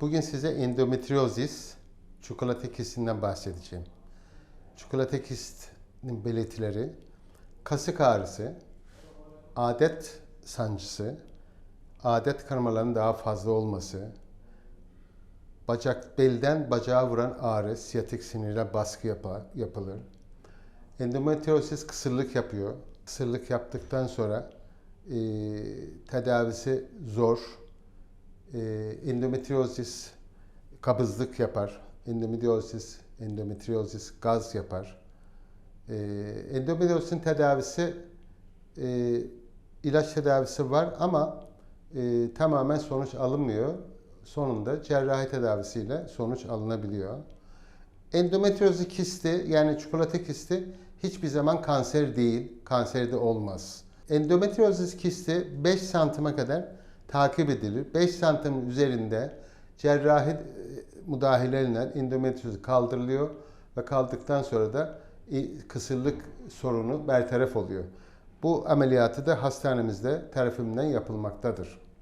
Bugün size endometriozis, çikolata kistinden bahsedeceğim. Çikolata kistinin belirtileri, kasık ağrısı, adet sancısı, adet kanamalarının daha fazla olması, bacak belden bacağa vuran ağrı, siyatik sinirle baskı yapar, yapılır. Endometriozis kısırlık yapıyor. Kısırlık yaptıktan sonra e, tedavisi zor. E, endometriozis kabızlık yapar. Endometriozis, endometriozis gaz yapar. E, endometriozin tedavisi e, ilaç tedavisi var ama e, tamamen sonuç alınmıyor. Sonunda cerrahi tedavisiyle sonuç alınabiliyor. Endometriozi kisti yani çikolata kisti hiçbir zaman kanser değil, kanserde olmaz. Endometriozis kisti 5 santime kadar takip edilir. 5 santimin üzerinde cerrahi e, müdahaleyle endometriozi kaldırılıyor ve kaldıktan sonra da e, kısırlık sorunu bertaraf oluyor. Bu ameliyatı da hastanemizde tarafımdan yapılmaktadır.